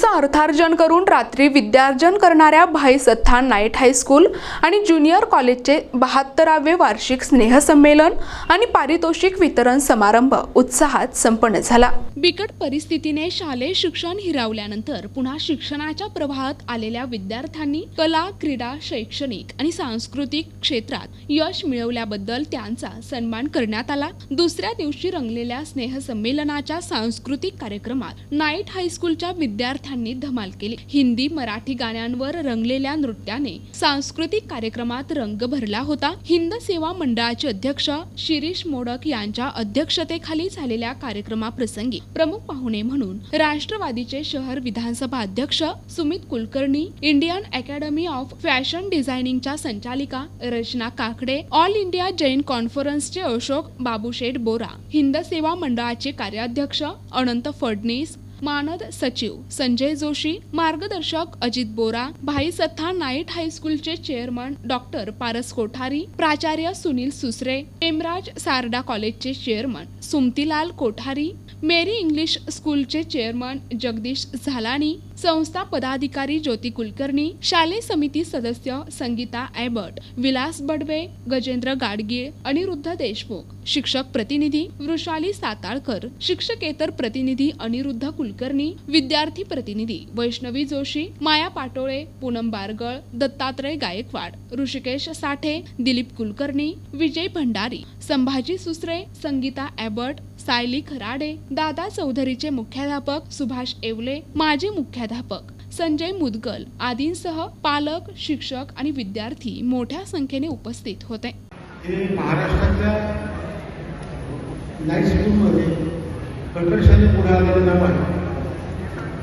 दिवसा अर्थार्जन करून रात्री विद्यार्जन करणाऱ्या Bhai Satthan night high school आणि ज्युनियर कॉलेजचे बहात्तरावे वार्षिक स्नेहसंमेलन आणि पारितोषिक वितरण समारंभ उत्साहात संपन्न झाला. बिकट परिस्थितीने शालेय शिक्षण हिरावल्यानंतर पुन्हा शिक्षणाच्या प्रवाहात आलेल्या विद्यार्थ्यांनी कला क्रीडा शैक्षणिक आणि सांस्कृतिक क्षेत्रात यश मिळवल्याबद्दल त्यांचा सन्मान करण्यात आला. दुसऱ्या दिवशी रंगलेल्या स्नेहसंमेलनाच्या सांस्कृतिक कार्यक्रमात नाईट हायस्कूलच्या विद्यार्थ्यांनी धमाल केली. हिंदी मराठी गाण्यांवर रंगलेल्या नृत्याने सांस्कृतिक कार्यक्रमात रंग भरला होता. हिंद सेवा मंडळाचे अध्यक्ष शिरीष मोडक यांच्या अध्यक्षतेखाली झालेल्या कार्यक्रमाप्रसंगी प्रमुख पाहुणे म्हणून राष्ट्रवादीचे शहर विधानसभा अध्यक्ष Sumit Kulkarni Indian academy of fashion डिझायनिंगच्या संचालिका रचना काकडे ऑल इंडिया जैन कॉन्फरन्सचे अशोक बाबूशेठ बोरा हिंद सेवा मंडळाचे कार्याध्यक्ष अनंत फडणीस मानद सचिव संजय जोशी मार्गदर्शक अजित बोरा भाई सत्था नाईट हायस्कूलचे चेअरमन डॉक्टर पारस कोठारी प्राचार्य सुनील सुसरे हेमराज सारडा कॉलेजचे chairman Sumatilal Kothari Mary English स्कूलचे चेअरमन जगदीश झालानी संस्था पदाधिकारी ज्योती कुलकर्णी शालेय समिती सदस्य संगीता ॲबट विलास बडवे गजेंद्र गाडगीळ अनिरुद्ध देशमुख शिक्षक प्रतिनिधी वृषाली साताळकर शिक्षकेतर प्रतिनिधी अनिरुद्ध कुलकर्णी विद्यार्थी प्रतिनिधी वैष्णवी जोशी माया पाटोळे पूनम बारगळ दत्तात्रय गायकवाड ऋषिकेश साठे दिलीप कुलकर्णी विजय भंडारी संभाजी सुसरे संगीता ॲबट सायली खराडे दादा चौधरीचे मुख्याध्यापक सुभाष येवले माजी मुख्याध्यापक संजय मुदगल आदींसह पालक शिक्षक आणि विद्यार्थी मोठ्या संख्येने उपस्थित होते.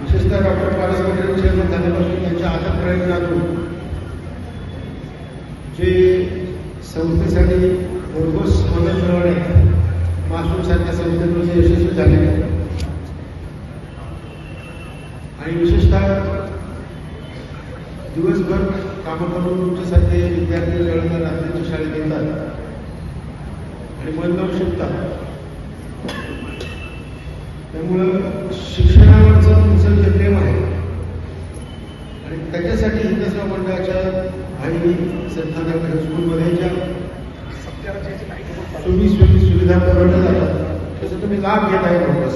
विशेषतः डॉक्टर पारस पटेल चेअरमन झाल्यापासून त्यांच्या आदर प्रयत्नातून जे संस्थेसाठी भरघोस मदत मिळवणे मासूमसारख्या संस्थेतून जे यशस्वी झाले. आणि विशेषतः दिवसभर कामं करून तुमच्यासारखे विद्यार्थी वेळेला रात्रीच्या शाळेत येतात. आणि मन लावू शकतात. त्यामुळं शिक्षणावरचं तुमचं जे प्रेम आहे आणि त्याच्यासाठी हिंदस्वा मंडळाच्या आणि संस्थानक स्कूलमध्ये ज्या सुविधा सुविधा पुरवल्या जातात त्याचा तुम्ही लाभ घेत आहे वापस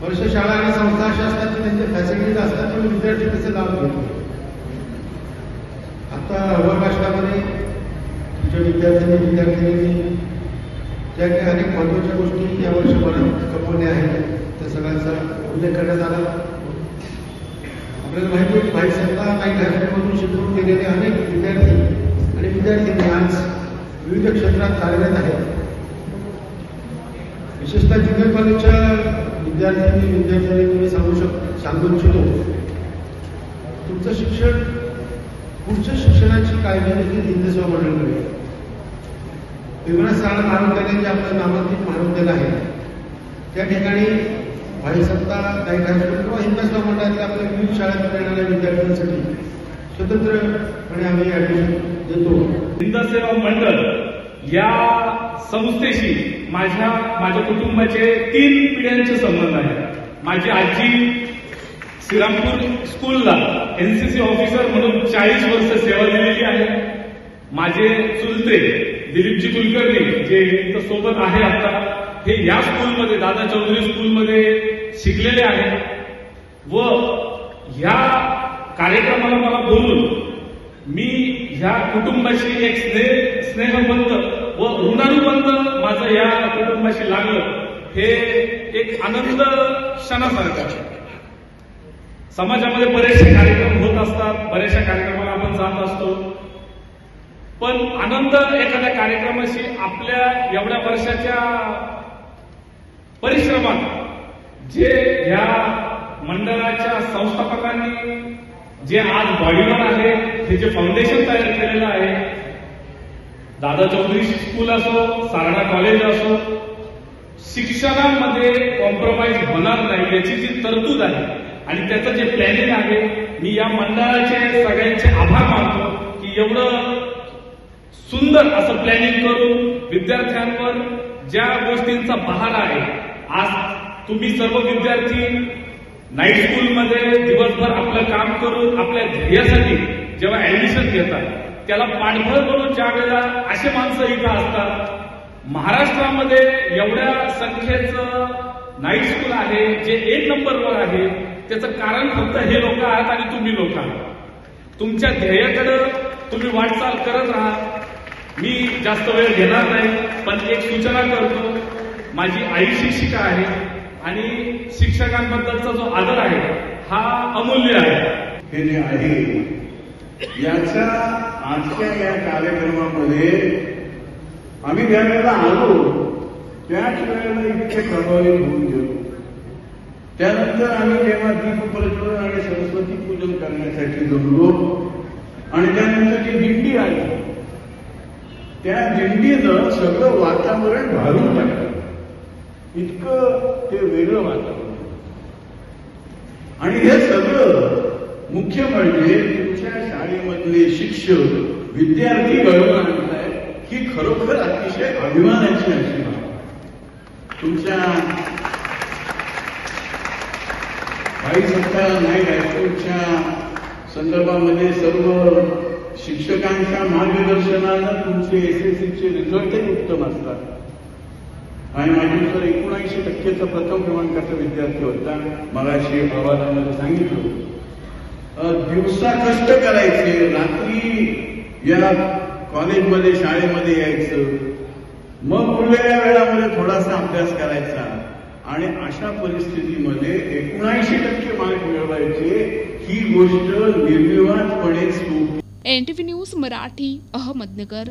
वर्ष शाळा आणि संस्था अशा असतात की त्यांच्या फॅसिलिटीज असतात पण विद्यार्थी त्याचे लाभ घेत आता अवकाशामध्ये तुमच्या विद्यार्थ्यांनी विद्यार्थ्यांनी ज्या काही अनेक महत्त्वाच्या गोष्टी या वर्षभरात कमवल्या आहेत त्या सगळ्यांचा उल्लेख करण्यात आला. आपल्याला माहिती आहे भाई सत्ता काही घरामधून शिकवून गेलेले अनेक विद्यार्थी आणि विद्यार्थी आज विविध क्षेत्रात कार्यरत आहेत. विशेषतः ज्युनियर कॉलेजच्या विद्यार्थ्यांनी विद्यार्थ्यांनी तुम्ही सांगू शक सांगू इच्छितो. तुमचं शिक्षण पुढच्या शिक्षणाची काळजी देखील हिंदस्वा मंडळकडे विवरण शाळा महाविद्यालय जे आपलं नामांकित महाविद्यालय आहे त्या ठिकाणी भाईसत्ता काही कार्यक्रम किंवा हिंदस्वा मंडळातल्या आपल्या विविध शाळांमध्ये येणाऱ्या विद्यार्थ्यांसाठी स्वतंत्रपणे आम्ही ऍडमिशन देतो. हिंद सेवा मंडळ या संस्थेशी माझ्या माझ्या कुटुंबाचे तीन पिढ्यांचे संबंध आहेत. माझी आजी श्रीरामपूर स्कूलला एनसीसी ऑफिसर म्हणून चाळीस वर्ष सेवा दिलेली आहे. माझे चुलते दिलीपजी कुलकर्णी जे सोबत आहे आता हे या स्कूलमध्ये दादा चौधरी स्कूलमध्ये शिकलेले आहेत. व ह्या कार्यक्रमाला मला बोलून ह्या कुटुंबाशी एक स्नेह स्नेहबंध व ऋणानुबंध माझं या कुटुंबाशी लागलं हे एक आनंद क्षणासारखं आहे. समाजामध्ये बरेचसे कार्यक्रम होत असतात बऱ्याचशा कार्यक्रमाला आपण जात असतो. पण आनंद एखाद्या कार्यक्रमाशी आपल्या एवढ्या वर्षाच्या परिश्रमात जे ह्या मंडळाच्या संस्थापकांनी जे आज बॉडीवर आहे हे जे फाउंडेशन तयार केलेलं आहे. दादा चौधरी स्कूल असो सारणा कॉलेज असो शिक्षणामध्ये कॉम्प्रोमाइज होणार नाही याची जी तरतूद आहे आणि त्याचं जे प्लॅनिंग आहे मी या मंडळाचे सगळ्यांचे आभार मानतो की एवढं सुंदर असं प्लॅनिंग करून विद्यार्थ्यांवर ज्या गोष्टींचा बहार आहे आज तुम्ही सर्व विद्यार्थी नाईट स्कूलमध्ये दिवसभर आपलं काम करून आपल्या ध्येयासाठी जेव्हा ऍडमिशन घेतात त्याला पाठबळ म्हणून ज्या वेळेला असे माणसं इथं असतात महाराष्ट्रामध्ये एवढ्या संख्येचं नाईट स्कूल आहे जे एक नंबरवर आहे त्याचं कारण फक्त हे लोक आहात आणि तुम्ही लोक आहात. तुमच्या ध्येयाकडं तुम्ही वाटचाल करत राहा. मी जास्त वेळ घेणार नाही पण एक सूचना करतो. माझी आई शिक्षिका आहे. आणि शिक्षकांबद्दलचा जो आदर आहे हा अमूल्य आहे. हे जे आहे याच्या आजच्या या कार्यक्रमामध्ये आम्ही ज्या वेळेला आलो त्याच वेळेला इतके प्रभावित होऊन गेलो. त्यानंतर आम्ही जेव्हा दीप प्रज्वलन आणि सरस्वती पूजन करण्यासाठी जमलो आणि त्यानंतर जी दिंडी आली त्या दिंडीनं सगळं वातावरण भारून टाकलं. इतकं ते वेगळं वातावरण. आणि हे सगळं मुख्य म्हणजे तुमच्या शाळेमधले शिक्षक विद्यार्थी घडवून आणताय ही खरोखर अतिशय अभिमानाची अशी बाब तुमच्या काही सत्ता नाही हायस्कूलच्या संदर्भामध्ये सर्व शिक्षकांच्या मार्गदर्शनानं तुमचे एस एस सीचे रिझल्टही उत्तम असतात. आणि माझी एकोणऐंशी टक्केचा प्रथम क्रमांकाचा विद्यार्थी होता. मगाशी अहवालामध्ये सांगितलं. दिवसा कष्ट करायचे रात्री या कॉलेजमध्ये शाळेमध्ये यायचं. मग उरलेल्या वेळामध्ये थोडासा अभ्यास करायचा. आणि अशा परिस्थितीमध्ये एकोणऐंशी टक्के मार्क मिळवायचे ही गोष्ट निर्विवादपणे सोपी न्यूज मराठी अहमदनगर.